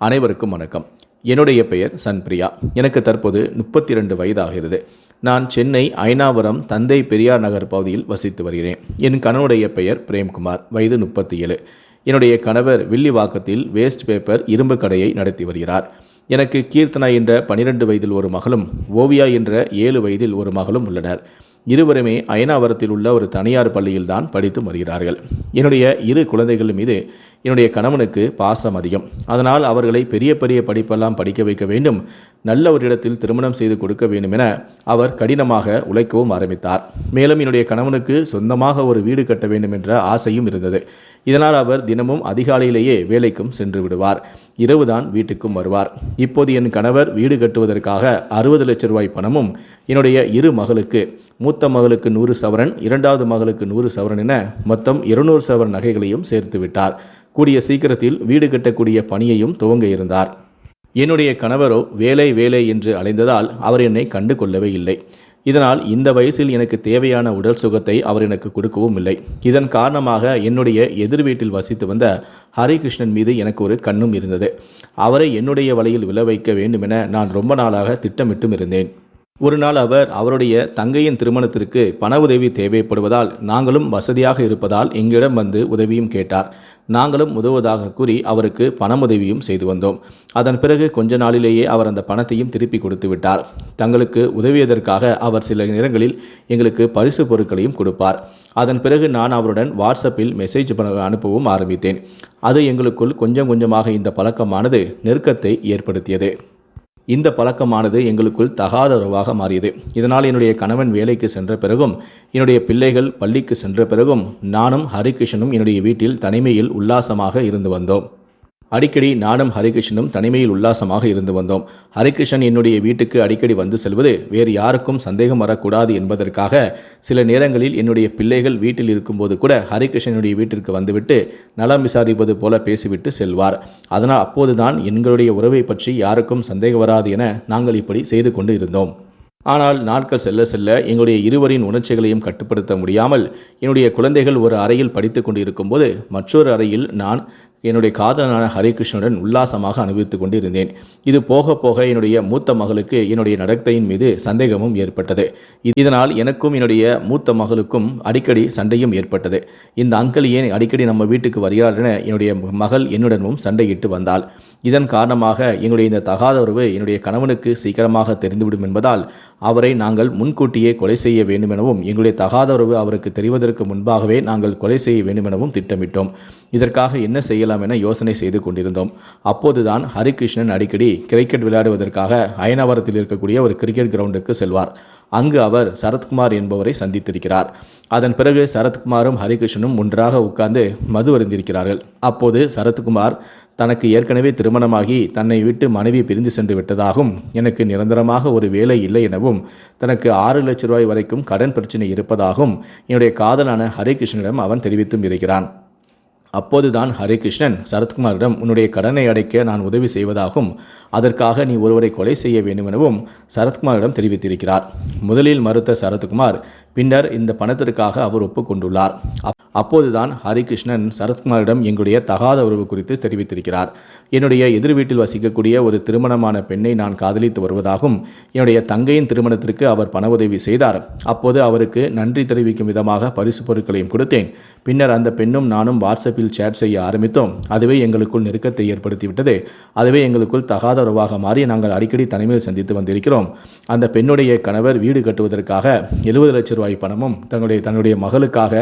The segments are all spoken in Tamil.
அனைவருக்கும் வணக்கம். என்னுடைய பெயர் சன்பிரியா. எனக்கு தற்போது முப்பத்தி ரெண்டு வயதாகிறது. நான் சென்னை ஐனாவரம் தந்தை பெரியார் நகர் பகுதியில் வசித்து வருகிறேன். என் கணவனுடைய பெயர் பிரேம்குமார். வயது முப்பத்தி ஏழு என்னுடைய கணவர் வில்லிவாக்கத்தில் வேஸ்ட் பேப்பர் இரும்பு கடையை நடத்தி வருகிறார். எனக்கு கீர்த்தனா என்ற பனிரெண்டு வயதில் ஒரு மகளும் ஓவியா என்ற ஏழு வயதில் ஒரு மகளும் உள்ளனர். இருவருமே அயனாவரத்தில் உள்ள ஒரு தனியார் பள்ளியில் தான் படித்து வருகிறார்கள். என்னுடைய இரு குழந்தைகள் மீது என்னுடைய கணவனுக்கு பாசம் அதிகம். அதனால் அவர்களை பெரிய பெரிய படிப்பெல்லாம் படிக்க வைக்க வேண்டும். நல்ல ஒரு இடத்தில் திருமணம் செய்து கொடுக்க வேண்டும் என அவர் கடினமாக உழைக்கவும் ஆரம்பித்தார். மேலும் என்னுடைய கணவனுக்கு சொந்தமாக ஒரு வீடு கட்ட வேண்டும் என்ற ஆசையும் இருந்தது. இதனால் அவர் தினமும் அதிகாலையிலேயே வேலைக்கும் சென்று விடுவார். இரவுதான் வீட்டுக்கும் வருவார். இப்போது என் கணவர் வீடு கட்டுவதற்காக அறுபது லட்ச ரூபாய் பணமும் என்னுடைய இரு மகளுக்கு மூத்த மகளுக்கு நூறு சவரன் இரண்டாவது மகளுக்கு நூறு சவரன் என மொத்தம் இருநூறு சவரன் நகைகளையும் சேர்த்து விட்டார். கூடிய சீக்கிரத்தில் வீடு கட்டக்கூடிய பணியையும் துவங்க இருந்தார். என்னுடைய கணவரோ வேலை வேலை என்று அலைந்ததால் அவர் என்னை கண்டு கொள்ளவே இல்லை. இதனால் இந்த வயசில் எனக்கு தேவையான உடல் சுகத்தை அவர் எனக்கு கொடுக்கவும் இல்லை. இதன் காரணமாக என்னுடைய எதிர் வீட்டில் வசித்து வந்த ஹரிகிருஷ்ணன் மீது எனக்கு ஒரு கண்ணும் இருந்தது. அவரை என்னுடைய வலையில் விழ வைக்க வேண்டுமென நான் ரொம்ப நாளாக திட்டமிட்டும் இருந்தேன். ஒரு நாள் அவர் அவருடைய தங்கையின் திருமணத்திற்கு பண உதவி தேவைப்படுவதால் நாங்களும் வசதியாக இருப்பதால் எங்களிடம் வந்து உதவியும் கேட்டார். நாங்களும் உதவுவதாக கூறி அவருக்கு பணமுதவியும் செய்து வந்தோம். அதன் பிறகு கொஞ்ச நாளிலேயே அவர் அந்த பணத்தையும் திருப்பி கொடுத்து விட்டார். தங்களுக்கு உதவியதற்காக அவர் சில நேரங்களில் எங்களுக்கு பரிசு பொருட்களையும் கொடுப்பார். அதன் பிறகு நான் அவருடன் வாட்ஸ்அப்பில் மெசேஜ் அனுப்பவும் ஆரம்பித்தேன். அது எங்களுக்குள் கொஞ்சம் கொஞ்சமாக இந்த பழக்கமானது நெருக்கத்தை ஏற்படுத்தியது. இந்த பழக்கமானது எங்களுக்குள் தகாத உறவாக மாறியது. இதனால் என்னுடைய கணவன் வேலைக்கு சென்ற பிறகும் என்னுடைய பிள்ளைகள் பள்ளிக்கு சென்ற பிறகும் நானும் ஹரிகிருஷ்ணனும் என்னுடைய வீட்டில் தனிமையில் உல்லாசமாக இருந்து வந்தோம். அடிக்கடி நானும் ஹரிகிருஷ்ணனும் தனிமையில் உல்லாசமாக இருந்து வந்தோம். ஹரிகிருஷ்ணன் என்னுடைய வீட்டுக்கு அடிக்கடி வந்து செல்வது வேறு யாருக்கும் சந்தேகம் வரக்கூடாது என்பதற்காக சில நேரங்களில் என்னுடைய பிள்ளைகள் வீட்டில் இருக்கும்போது கூட ஹரிகிருஷ்ணனுடைய வீட்டிற்கு வந்துவிட்டு நலம் விசாரிப்பது போல பேசிவிட்டு செல்வார். அதனால் அப்போதுதான் எங்களுடைய உறவை பற்றி யாருக்கும் சந்தேகம் வராது என நாங்கள் இப்படி செய்து கொண்டு இருந்தோம். ஆனால் நாட்கள் செல்ல செல்ல எங்களுடைய இருவரின் உணர்ச்சிகளையும் கட்டுப்படுத்த முடியாமல் என்னுடைய குழந்தைகள் ஒரு அறையில் படித்து கொண்டு இருக்கும்போது மற்றொரு அறையில் நான் என்னுடைய காதலனான ஹரிகிருஷ்ணனுடன் உல்லாசமாக அனுபவித்துக் கொண்டிருந்தேன். இது போக போக என்னுடைய மூத்த மகளுக்கு என்னுடைய நடத்தையின் மீது சந்தேகமும் ஏற்பட்டது. இதனால் எனக்கும் என்னுடைய மூத்த மகளுக்கும் அடிக்கடி சண்டையும் ஏற்பட்டது. இந்த அங்கிள் ஏன் அடிக்கடி நம்ம வீட்டுக்கு வருகிறார் என என்னுடைய மகள் என்னுடனும் சண்டையிட்டு வந்தாள். இதன் காரணமாக எங்களுடைய இந்த தகாத உறவு என்னுடைய கணவனுக்கு சீக்கிரமாக தெரிந்துவிடும் என்பதால் அவரை நாங்கள் முன்கூட்டியே கொலை செய்ய வேண்டும் எனவும் எங்களுடைய தகாத உறவு அவருக்கு தெரிவதற்கு முன்பாகவே நாங்கள் கொலை செய்ய வேண்டும் எனவும் திட்டமிட்டோம். இதற்காக என்ன செய்யலாம் என யோசனை செய்து கொண்டிருந்தோம். அப்போதுதான் ஹரிகிருஷ்ணன் அடிக்கடி கிரிக்கெட் விளையாடுவதற்காக அயனாவரத்தில் இருக்கக்கூடிய ஒரு கிரிக்கெட் கிரவுண்டுக்கு செல்வார். அங்கு அவர் சரத்குமார் என்பவரை சந்தித்திருக்கிறார். அதன் பிறகு சரத்குமாரும் ஹரிகிருஷ்ணனும் ஒன்றாக உட்கார்ந்து மது அறிந்திருக்கிறார்கள் அப்போது சரத்குமார் தனக்கு ஏற்கனவே திருமணமாகி தன்னை விட்டு மனைவி பிரிந்து சென்று விட்டதாகவும் எனக்கு நிரந்தரமாக ஒரு வேலை இல்லை எனவும் தனக்கு ஆறு லட்ச ரூபாய் வரைக்கும் கடன் பிரச்சனை இருப்பதாகவும் என்னுடைய காதலான ஹரிகிருஷ்ணனிடம் அவன் தெரிவித்தும் இருக்கிறான். அப்போதுதான் ஹரிகிருஷ்ணன் சரத்குமாரிடம் உன்னுடைய கடனை அடைக்க நான் உதவி செய்வதாகவும் அதற்காக நீ ஒருவரை கொலை செய்ய வேண்டும் எனவும் சரத்குமாரிடம் தெரிவித்திருக்கிறார். முதலில் மறுத்த சரத்குமார் பின்னர் இந்த பணத்திற்காக அவர் ஒப்புக்கொண்டுள்ளார். அப்போதுதான் ஹரிகிருஷ்ணன் சரத்குமாரிடம் எங்களுடைய தகாத உறவு குறித்து தெரிவித்திருக்கிறார். என்னுடைய எதிர் வீட்டில் வசிக்கக்கூடிய ஒரு திருமணமான பெண்ணை நான் காதலித்து வருவதாகவும் என்னுடைய தங்கையின் திருமணத்திற்கு அவர் பண உதவி செய்தார். அப்போது அவருக்கு நன்றி தெரிவிக்கும் விதமாக பரிசு பொருட்களையும் கொடுத்தேன். பின்னர் அந்த பெண்ணும் நானும் வாட்ஸ்அப்பில் சேட் செய்ய ஆரம்பித்தோம். அதுவே எங்களுக்குள் நெருக்கத்தை ஏற்படுத்திவிட்டது. அதுவே எங்களுக்குள் தகாத உறவாக மாறி நாங்கள் அடிக்கடி தனிமையில் சந்தித்து வந்திருக்கிறோம். அந்த பெண்ணுடைய கணவர் வீடு கட்டுவதற்காக எழுபது லட்சம் ரூபாய் பணமும் தன்னுடைய தன்னுடைய மகளுக்காக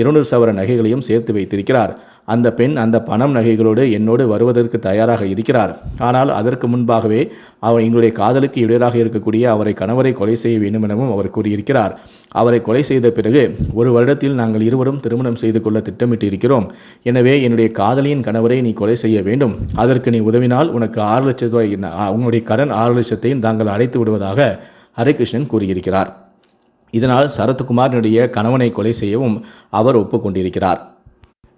இருநூறு சவர நகைகளையும் சேர்த்து வைத்திருக்கிறார். அந்த பெண் அந்த பணம் நகைகளோடு என்னோடு வருவதற்கு தயாராக இருக்கிறார். ஆனால் அதற்கு முன்பாகவே அவர் எங்களுடைய காதலுக்கு இடையராக இருக்கக்கூடிய அவரை கணவரை கொலை செய்ய வேண்டும் எனவும் அவர் கூறியிருக்கிறார். அவரை கொலை செய்த பிறகு ஒரு வருடத்தில் நாங்கள் இருவரும் திருமணம் செய்து கொள்ள திட்டமிட்டு இருக்கிறோம் எனவே என்னுடைய காதலியின் கணவரை நீ கொலை செய்ய வேண்டும். அதற்கு நீ உதவினால் உனக்கு ஆறு லட்சம் ரூபாய் உன்னுடைய கடன் ஆறு லட்சத்தையும் தாங்கள் அடைத்து விடுவதாக ஹரிகிருஷ்ணன் கூறியிருக்கிறார். இதனால் சரத்குமாரினுடைய கணவனை கொலை செய்யவும் அவர் ஒப்புக்கொண்டிருக்கிறார்.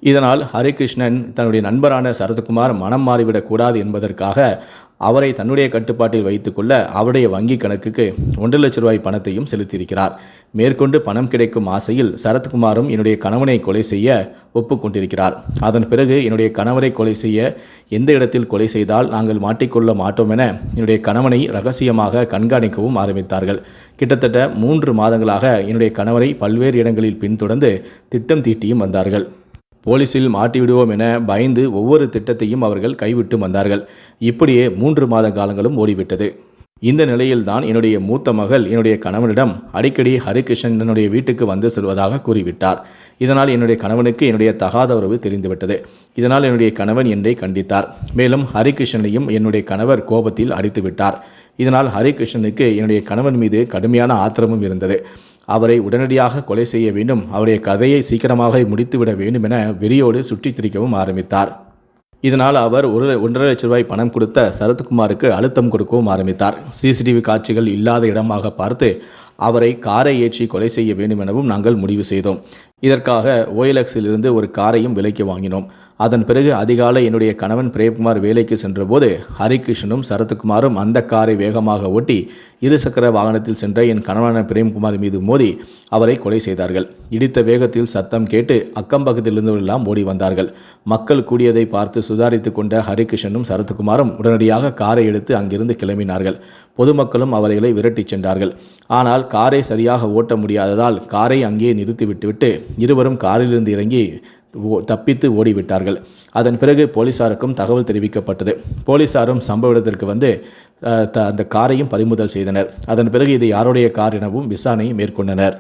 இதனால் ஹரிகிருஷ்ணன் தன்னுடைய நண்பரான சரத்குமார் மனம் மாறிவிடக்கூடாது என்பதற்காக அவரை தன்னுடைய கட்டுப்பாட்டில் வைத்துக்கொள்ள அவருடைய வங்கி கணக்குக்கு ஒன்றரை லட்ச ரூபாய் பணத்தையும் செலுத்தியிருக்கிறார். மேற்கொண்டு பணம் கிடைக்கும் ஆசையில் சரத்குமாரும் என்னுடைய கணவனை கொலை செய்ய ஒப்புக்கொண்டிருக்கிறார். அதன் பிறகு என்னுடைய கணவரை கொலை செய்ய எந்த இடத்தில் கொலை செய்தால் நாங்கள் மாட்டிக்கொள்ள மாட்டோம் என என்னுடைய கணவனை ரகசியமாக கண்காணிக்கவும் ஆரம்பித்தார்கள். கிட்டத்தட்ட மூன்று மாதங்களாக என்னுடைய கணவரை பல்வேறு இடங்களில் பின்தொடர்ந்து திட்டம் தீட்டியும் வந்தார்கள். போலீசில் மாட்டிவிடுவோம் என பயந்து ஒவ்வொரு திட்டத்தையும் அவர்கள் கைவிட்டு வந்தார்கள். இப்படியே மூன்று மாத காலங்களும் ஓடிவிட்டது. இந்த நிலையில்தான் என்னுடைய மூத்த மகள் என்னுடைய கணவனிடம் அடிக்கடி ஹரிகிருஷ்ணன் என்னுடைய வீட்டுக்கு வந்து செல்வதாக கூறிவிட்டார். இதனால் என்னுடைய கணவனுக்கு என்னுடைய தகாத உறவு தெரிந்துவிட்டது. இதனால் என்னுடைய கணவன் என்னை கண்டித்தார். மேலும் ஹரிகிருஷ்ணனையும் என்னுடைய கணவர் கோபத்தில் அடித்து விட்டார் இதனால் ஹரிகிருஷ்ணனுக்கு என்னுடைய கணவன் மீது கடுமையான ஆத்திரமும் இருந்தது. அவரை உடனடியாக கொலை செய்ய வேண்டும். அவருடைய கதையை சீக்கிரமாக முடித்துவிட வேண்டும் என வெறியோடு சுற்றித் திரிக்கவும் ஆரம்பித்தார். இதனால் அவர் ஒரு ஒன்றரை லட்ச ரூபாய் பணம் கொடுத்த சரத்குமாருக்கு அழுத்தம் கொடுக்கவும் ஆரம்பித்தார். சிசிடிவி காட்சிகள் இல்லாத இடமாக பார்த்து அவரை காரை ஏற்றி கொலை செய்ய வேண்டும் எனவும் நாங்கள் முடிவு செய்தோம். இதற்காக ஓஎல்எக்ஸில் இருந்து ஒரு காரையும் விலைக்கு வாங்கினோம். அதன் பிறகு அதிகாலை என்னுடைய கணவன் பிரேம்குமார் வேலைக்கு சென்றபோது ஹரிகிருஷ்ணனும் சரத்குமாரும் அந்த காரை வேகமாக ஓட்டி இருசக்கர வாகனத்தில் சென்ற என் கணவனான பிரேம்குமார் மீது மோதி அவரை கொலை செய்தார்கள். இடித்த வேகத்தில் சத்தம் கேட்டு அக்கம் ஓடி வந்தார்கள். மக்கள் கூடியதை பார்த்து சுதாரித்து கொண்ட ஹரிகிருஷ்ணனும் சரத்குமாரும் உடனடியாக காரை எடுத்து அங்கிருந்து கிளம்பினார்கள். பொதுமக்களும் அவர்களை விரட்டிச் சென்றார்கள். ஆனால் காரை சரியாக ஓட்ட முடியாததால் காரை அங்கேயே நிறுத்தி விட்டுவிட்டு இருவரும் காரிலிருந்து இறங்கி தப்பித்து ஓடிவிட்டார்கள். அதன் பிறகு போலீசாருக்கும் தகவல் தெரிவிக்கப்பட்டது. போலீசாரும் சம்பவ இடத்திற்கு வந்து த- அந்த காரையும் பறிமுதல் செய்தனர். அதன் பிறகு இது யாருடைய கார் எனவும் விசாரணையை மேற்கொண்டனர்.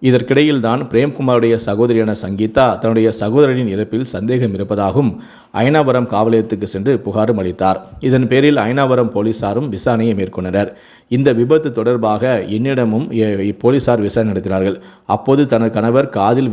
இதற்கிடையில் தான் பிரேம்குமாருடைய சகோதரியான சங்கீதா தன்னுடைய சகோதரனின் இறப்பில் சந்தேகம் இருப்பதாகவும் அயனாவரம் காவல் நிலையத்துக்கு சென்று புகாரும் அளித்தார். இதன் பேரில் அயனாவரம் போலீசாரும் விசாரணையை மேற்கொண்டனர். இந்த விபத்து தொடர்பாக என்னிடமும் போலீசார் விசாரணை நடத்தினார்கள். அப்போது தனது கணவர் காதில்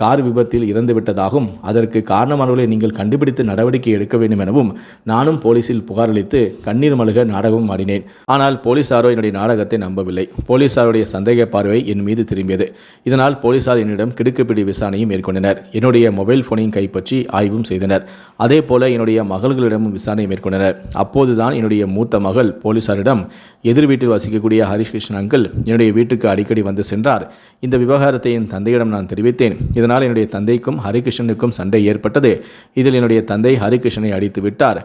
கார் விபத்தில் இறந்துவிட்டதாகவும் அதற்கு காரணமானவர்களை நீங்கள் கண்டுபிடித்து நடவடிக்கை எடுக்க வேண்டும் எனவும் நானும் போலீசில் புகாரளித்து கண்ணீர் மல்க நாடகம் ஆடினேன். ஆனால் போலீசாரோ என்னுடைய நாடகத்தை நம்பவில்லை. போலீசாருடைய சந்தேக பார்வை என் மீது திரும்பியது. இதனால் போலீசார் என்னிடம் கிடுக்குப்பிடி விசாரணையும் மேற்கொண்டனர். என்னுடைய மொபைல் போனையும் கைப்பற்றி ஆய்வும் செய்தனர். அதே போல என்னுடைய மகள்களிடமும் விசாரணை மேற்கொண்டனர். அப்போதுதான் என்னுடைய மூத்த மகள் போலீசாரிடம் எதிர்வீட்டு வீட்டில் வசிக்கக்கூடிய ஹரிஷ்கிருஷ்ணன் அங்கிள் என்னுடைய வீட்டுக்கு அடிக்கடி வந்து சென்றார். இந்த விவகாரத்தை என் தந்தையிடம் நான் தெரிவித்தேன். இதனால் என்னுடைய தந்தைக்கும் ஹரிகிருஷ்ணனுக்கும் சண்டை ஏற்பட்டது. இதில் என்னுடைய தந்தை ஹரிகிருஷ்ணனை அடித்து விட்டார்.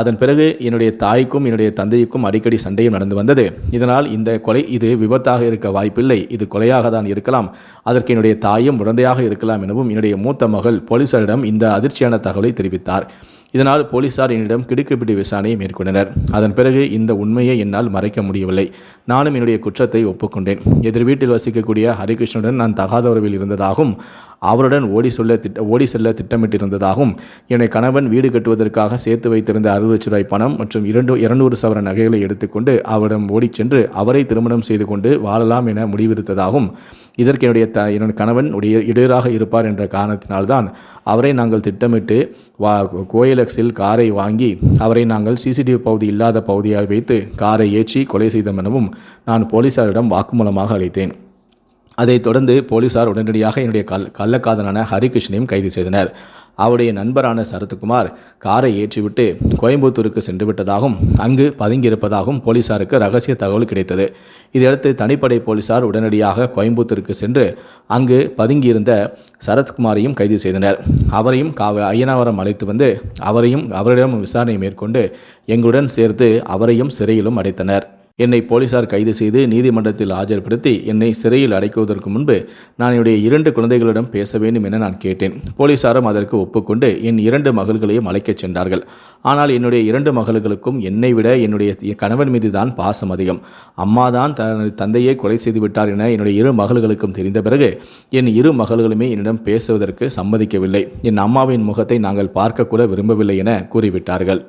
அதன் பிறகு என்னுடைய தாய்க்கும் என்னுடைய தந்தைக்கும் அடிக்கடி சண்டையும் நடந்து வந்தது. இதனால் இந்த கொலை இது விபத்தாக இருக்க வாய்ப்பில்லை. இது கொலையாக தான் இருக்கலாம். அதற்கு என்னுடைய தாயும் உடந்தையாக இருக்கலாம் எனவும் என்னுடைய மூத்த மகள் போலீசாரிடம் இந்த அதிர்ச்சியான தகவலை தெரிவித்தார். இதனால் போலீசார் என்னிடம் கிடுக்குப்பிடி விசாரணையை மேற்கொண்டனர். அதன் பிறகு இந்த உண்மையை என்னால் மறைக்க முடியவில்லை. நானும் என்னுடைய குற்றத்தை ஒப்புக்கொண்டேன். எதிர் வீட்டில் வசிக்கக்கூடிய ஹரிகிருஷ்ணனுடன் நான் தகாத உறவில் இருந்ததாகவும் அவருடன் ஓடி சொல்ல திட்ட ஓடி செல்ல திட்டமிட்டிருந்ததாகவும் என்னை கணவன் வீடு கட்டுவதற்காக சேர்த்து வைத்திருந்த அறுபது லட்ச ரூபாய் பணம் மற்றும் இரண்டு இருநூறு சவர நகைகளை எடுத்துக்கொண்டு அவரிடம் ஓடிச் சென்று அவரை திருமணம் செய்து கொண்டு வாழலாம் என முடிவெடுத்ததாகவும் இதற்கு என்னுடைய த என்னுடைய கணவன் உடைய இடையராக இருப்பார் என்ற காரணத்தினால்தான் அவரை நாங்கள் திட்டமிட்டு வா கோயிலக்ஸில் காரை வாங்கி அவரை நாங்கள் சிசிடிவி பகுதி இல்லாத பகுதியாக வைத்து காரை ஏற்றி கொலை செய்தோம் எனவும் நான் போலீசாரிடம் வாக்குமூலமாக அளித்தேன். அதைத் தொடர்ந்து போலீசார் உடனடியாக என்னுடைய கல் கள்ளக்காதலான ஹரிகிருஷ்ணனையும் கைது செய்தனர். அவருடைய நண்பரான சரத்குமார் காரை ஏற்றிவிட்டு கோயம்புத்தூருக்கு சென்று விட்டதாகவும் அங்கு பதுங்கியிருப்பதாகவும் போலீசாருக்கு ரகசிய தகவல் கிடைத்தது. இதையடுத்து தனிப்படை போலீசார் உடனடியாக கோயம்புத்தூருக்கு சென்று அங்கு பதுங்கியிருந்த சரத்குமாரையும் கைது செய்தனர். அவரையும் காவ ஐயனாவரம் அழைத்து வந்து அவரையும் அவரிடம் விசாரணை மேற்கொண்டு எங்களுடன் சேர்த்து அவரையும் சிறையிலும் அடைத்தனர். என்னை போலீசார் கைது செய்து நீதிமன்றத்தில் ஆஜர்படுத்தி என்னை சிறையில் அடைக்குவதற்கு முன்பு நான் என்னுடைய இரண்டு குழந்தைகளிடம் பேச வேண்டும் என நான் கேட்டேன். போலீசாரும் அதற்கு ஒப்புக்கொண்டு என் இரண்டு மகள்களையும் அழைக்கச் சென்றார்கள். ஆனால் என்னுடைய இரண்டு மகள்களுக்கும் என்னை விட என்னுடைய கணவன் மீது தான் பாசம் அதிகம். அம்மா தான் தனது தந்தையை கொலை செய்துவிட்டார் என என்னுடைய இரு மகள்களுக்கும் தெரிந்த பிறகு என் இரு மகள்களுமே என்னிடம் பேசுவதற்கு சம்மதிக்கவில்லை. என் அம்மாவின் முகத்தை நாங்கள் பார்க்கக்கூட விரும்பவில்லை என கூறிவிட்டார்கள்.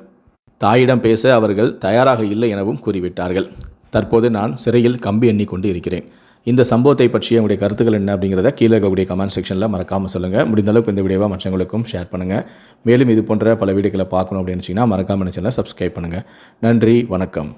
தாயிடம் பேச அவர்கள் தயாராக இல்லை எனவும் கூறிவிட்டார்கள். தற்போது நான் சிறையில் கம்பி எண்ணி கொண்டு இருக்கிறேன். இந்த சம்பவத்தை பற்றிய உங்களுடைய கருத்துக்கள் என்ன அப்படிங்கிறத கீழே இருக்கக்கூடிய கமெண்ட் செக்ஷனில் மறக்காமல் சொல்லுங்கள் முடிந்தளவுக்கு இந்த வீடியோவை மற்றவங்களுக்கும் ஷேர் பண்ணுங்கள் மேலும் இது போன்ற பல வீடியோக்களை பார்க்கணும் அப்படின்னு நினச்சிங்கன்னா மறக்காமல் சேனலை சப்ஸ்கிரைப் பண்ணுங்கள் நன்றி வணக்கம்.